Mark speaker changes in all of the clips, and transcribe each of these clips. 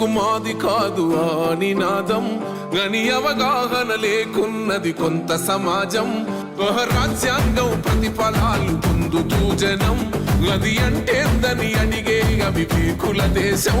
Speaker 1: మాకెందుకు మాది కాదు ఆ నినాదం. గని అవగాహన లేకున్నది కొంత సమాజం. రాజ్యాంగం ప్రతిఫలాలు పొందుతూ జనం. గది అంటేందని అడిగే అవివేకుల దేశం.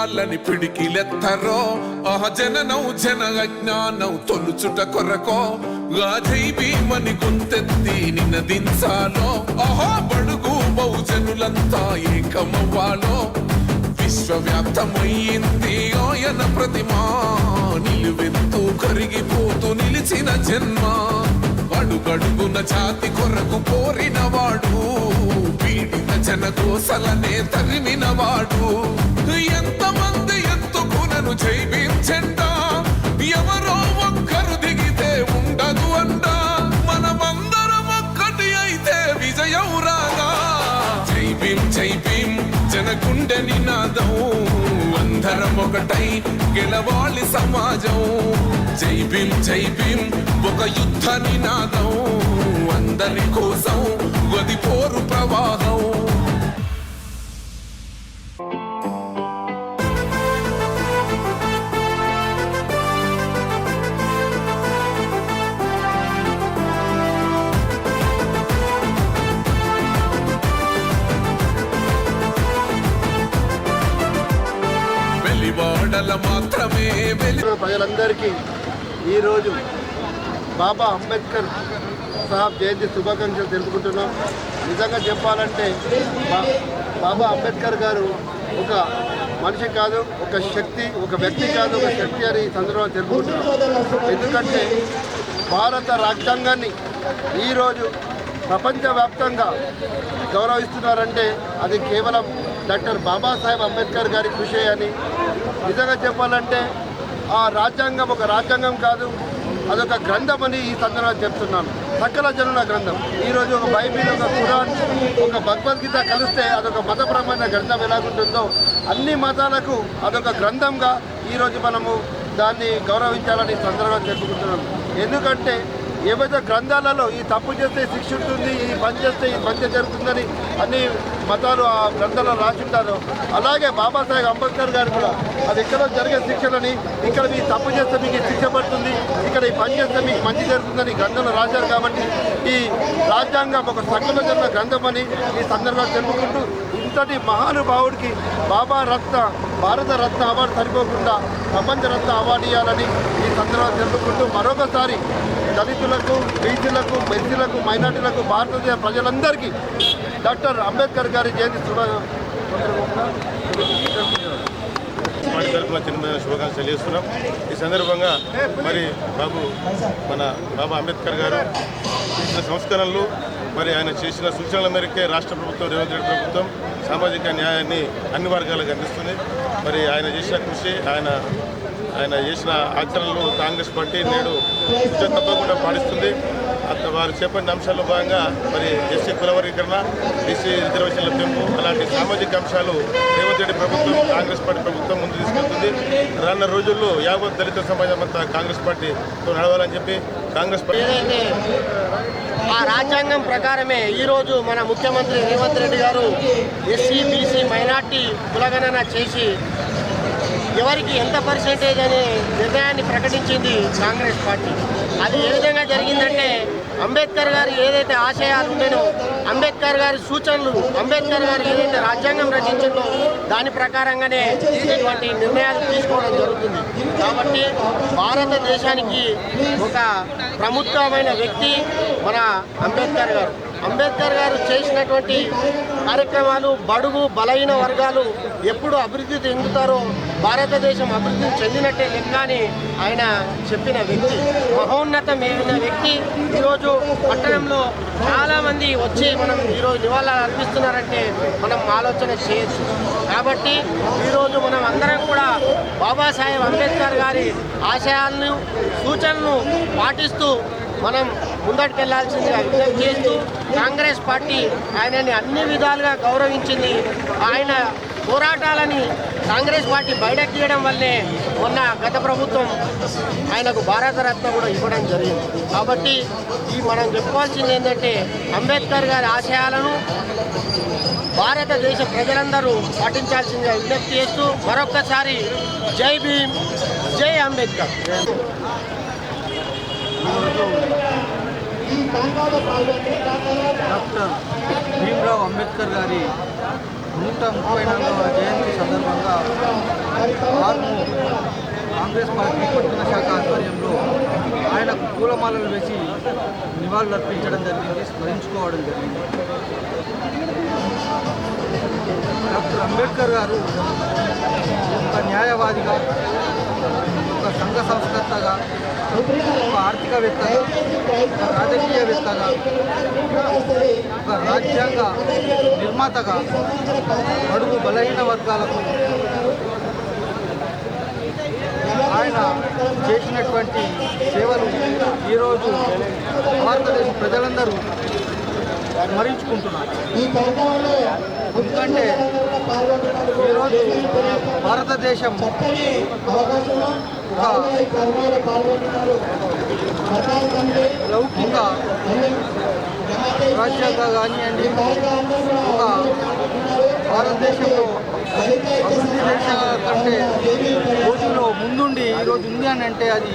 Speaker 1: వర్ధిల్లాలని పిడికిలెత్తరో. ఆ జననౌ జన అజ్ఞానం తొలుచుట కొరకో. గాజై భీమని గుంతెత్తి నినదించాలో. ఆహా బడుగు బహుజనులంతా ఏకమవ్వాలో. విశ్వవ్యాప్తమయ్యింది ఆయన ప్రతిమా. నిలువెత్తు కరిగిపోతూ నిలిచిన జన్మ. అడుగడుగున జాతి కొరకు కోరినవాడు. జన కోసలనే తరిమిన వాడు ఎంతమంది ఎత్తుకునను జైవించండా ఎవరో ఒక్కరు దిగితే ఉండదు అంట. మనమందరం ఒక్కటి అయితే విజయం రాగా జై భీం జై భీం నినాదం. అందరం ఒకటై గెలవాలి సమాజం. జై భీం జై భీం ఒక యుద్ధ నినాదం. అందరి కోసం గది పోరు ప్రవాహం. మాత్రమే
Speaker 2: ప్రజలందరికీ ఈరోజు బాబా అంబేద్కర్ సాహబ్ జయంతి శుభాకాంక్షలు తెలుపుకుంటున్నాం. నిజంగా చెప్పాలంటే బా- బాబా అంబేద్కర్ గారు ఒక మనిషి కాదు ఒక శక్తి ఒక వ్యక్తి కాదు ఒక శక్తి అని సందర్భంగా తెలుపుకుంటున్నాం. ఎందుకంటే భారత రాజ్యాంగాన్ని ఈరోజు ప్రపంచవ్యాప్తంగా గౌరవిస్తున్నారంటే అది కేవలం డాక్టర్ బాబాసాహెబ్ అంబేద్కర్ గారి కృషి అని. నిజంగా చెప్పాలంటే ఆ రాజ్యాంగం ఒక రాజ్యాంగం కాదు అదొక గ్రంథమని ఈ సందర్భంగా చెప్తున్నాను. సకల జనుల గ్రంథం. ఈరోజు ఒక బైబిల్ ఒక ఖురాన్ ఒక భగవద్గీత కలిస్తే అదొక మతపరమైన గ్రంథం ఎలాగుంటుందో అన్ని మతాలకు అదొక గ్రంథంగా ఈరోజు మనము దాన్ని గౌరవించాలని సందర్భంగా చెప్పుకుంటున్నాం. ఎందుకంటే ఏవైతే గ్రంథాలలో ఈ తప్పు చేస్తే శిక్ష ఉంటుంది ఈ పని చేస్తే ఈ పని జరుగుతుందని అన్ని మతాలు ఆ గ్రంథాలలో రాసి ఉంటారు. అలాగే బాబాసాహెబ్ అంబేద్కర్ గారు కూడా అది ఎక్కడో జరిగే శిక్షలని ఇక్కడ మీ తప్పు చేస్తే మీకు శిక్ష పడుతుంది ఇక్కడ ఈ పని చేస్తే మీకు మంచి జరుగుతుందని గ్రంథంలో రాశారు కాబట్టి ఈ రాజ్యాంగం ఒక సంకలన గ్రంథం అని ఈ సందర్భంగా తెలుపుకుంటూ ఇంతటి మహానుభావుడికి బాబా రత్న భారత రత్న అవార్డు సరిపోకుండా ప్రపంచ రత్న అవార్డు ఇవ్వాలని ఈ సందర్భంగా తెలుపుకుంటూ మరొకసారి దళితులకు బీసీలకు మెస్సీలకు మైనార్టీలకు భారతదేశ ప్రజలందరికీ డాక్టర్ అంబేద్కర్ గారి జయంతి శుభ
Speaker 3: వాటి తరఫున చిన్న శుభాకాంక్షలు తెలియజేస్తున్నాం. ఈ సందర్భంగా మరి బాబు మన బాబా అంబేద్కర్ గారు చేసిన సంస్కరణలు మరి ఆయన చేసిన సూచనల మేరకే రాష్ట్ర ప్రభుత్వం రేవంత్ రెడ్డి ప్రభుత్వం సామాజిక న్యాయాన్ని అన్ని వర్గాలకు అందిస్తుంది. మరి ఆయన చేసిన కృషి ఆయన ఆయన చేసిన ఆచరణలు కాంగ్రెస్ పార్టీ నేడు ఉచిత తప్పకుండా పాటిస్తుంది. వారు చేపట్టిన అంశాల్లో భాగంగా మరి ఎస్సీ కులవర్గీకరణ బీసీ రిజర్వేషన్ల పెంపు అలాంటి సామాజిక అంశాలు రేవంత్ రెడ్డి ప్రభుత్వం కాంగ్రెస్ పార్టీ ప్రభుత్వం ముందు తీసుకెళ్తుంది. రానున్న రోజుల్లో యావత్ దళిత సమాజం అంతా కాంగ్రెస్ పార్టీతో నడవాలని చెప్పి కాంగ్రెస్ పార్టీ
Speaker 4: ఆ రాజ్యాంగం ప్రకారమే ఈరోజు మన ముఖ్యమంత్రి రేవంత్ రెడ్డి గారు ఎస్సీ బీసీ మైనార్టీ కులగణన చేసి ఎవరికి ఎంత పర్సెంటేజ్ అనే నిర్ణయాన్ని ప్రకటించింది కాంగ్రెస్ పార్టీ? అది ఏ విధంగా జరిగిందంటే అంబేద్కర్ గారు ఏదైతే ఆశయాలు ఉండేనో అంబేద్కర్ గారి సూచనలు అంబేద్కర్ గారు ఏదైతే రాజ్యాంగం రచించిందో దాని ప్రకారంగానే ఇటువంటి నిర్ణయాలు తీసుకోవడం జరుగుతుంది. కాబట్టి భారతదేశానికి ఒక ప్రముఖమైన వ్యక్తి మన అంబేద్కర్ గారు. అంబేద్కర్ గారు చేసినటువంటి కార్యక్రమాలు బడుగు బలహీన వర్గాలు ఎప్పుడు అభివృద్ధి చెందుతారో భారతదేశం అభివృద్ధి చెందినట్టే లెక్క అని ఆయన చెప్పిన వ్యక్తి. మహోన్నతమైన వ్యక్తి. ఈరోజు పట్టణంలో చాలామంది వచ్చి మనం ఈరోజు నివాళులు అర్పిస్తున్నారంటే మనం ఆలోచన చేయొచ్చు. కాబట్టి ఈరోజు మనం అందరం కూడా బాబాసాహెబ్ అంబేద్కర్ గారి ఆశయాలను సూచనలను పాటిస్తూ మనం ముందటికెళ్ళాల్సిందిగా విజ్ఞప్తి చేస్తూ కాంగ్రెస్ పార్టీ ఆయనని అన్ని విధాలుగా గౌరవించింది. ఆయన పోరాటాలని కాంగ్రెస్ పార్టీ బయటకు తీయడం వల్లే మొన్న గత ప్రభుత్వం ఆయనకు భారతరత్న కూడా ఇవ్వడం జరిగింది. కాబట్టి ఈ మనం చెప్పుకోవాల్సింది ఏంటంటే అంబేద్కర్ గారి ఆశయాలను భారతదేశ ప్రజలందరూ పాటించాల్సిందిగా విజ్ఞప్తి చేస్తూ మరొక్కసారి జై భీమ్ జై అంబేద్కర్.
Speaker 5: డాక్టర్ భీమ్రావ్ అంబేద్కర్ గారి నూట ముప్పై నాలుగవ జయంతి సందర్భంగా ఆర్ము కాంగ్రెస్ పార్టీ పట్టణ శాఖ ఆధ్వర్యంలో ఆయనకు పూలమాలలు వేసి నివాళులు అర్పించడం జరిగింది స్మరించుకోవడం జరిగింది. డాక్టర్ అంబేద్కర్ గారు ఒక న్యాయవాదిగా ఒక సంఘ సంస్కర్తగా ఒక ఆర్థికవేత్తగా ఒక రాజకీయవేత్తగా ఒక రాజ్యాంగ నిర్మాతగా అడుగు బలహీన వర్గాలకు ఆయన చేసినటువంటి సేవలు ఈరోజు భారతదేశ ప్రజలందరూ స్మరించుకుంటున్నారు. ఎందుకంటే ఈరోజు భారతదేశం ఒక లౌకిక రాజ్యాంగ కానివ్వండి ఒక భారతదేశంలో అభివృద్ధి దేశాల కంటే రోజులో ముందుండి ఈరోజు ఉంది అని అంటే అది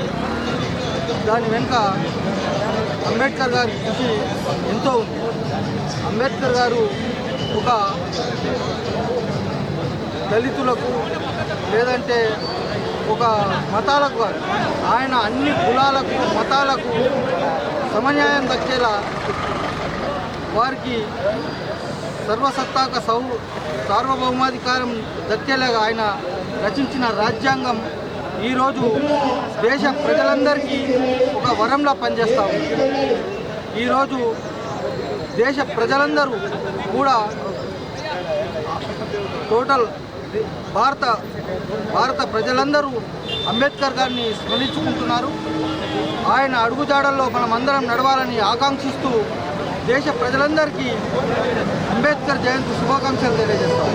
Speaker 5: దాని వెనుక అంబేద్కర్ గారి కృషి ఎంతో ఉంది. అంబేద్కర్ గారు ఒక దళితులకు లేదంటే ఒక మతాలకు కాదు ఆయన అన్ని కులాలకు మతాలకు సమన్యాయం దక్కేలా వారికి సర్వసత్తాక సౌ సార్వభౌమాధికారం దక్కేలాగా ఆయన రచించిన రాజ్యాంగం ఈరోజు దేశ ప్రజలందరికీ ఒక వరంలా పనిచేస్తూ ఉంది. ఈరోజు దేశ ప్రజలందరూ కూడా టోటల్ భారత భారత ప్రజలందరూ అంబేద్కర్ గారిని స్మరించుకుంటున్నారు. ఆయన అడుగుజాడల్లో మనం అందరం నడవాలని ఆకాంక్షిస్తూ దేశ ప్రజలందరికీ అంబేద్కర్ జయంతి శుభాకాంక్షలు తెలియజేస్తాం.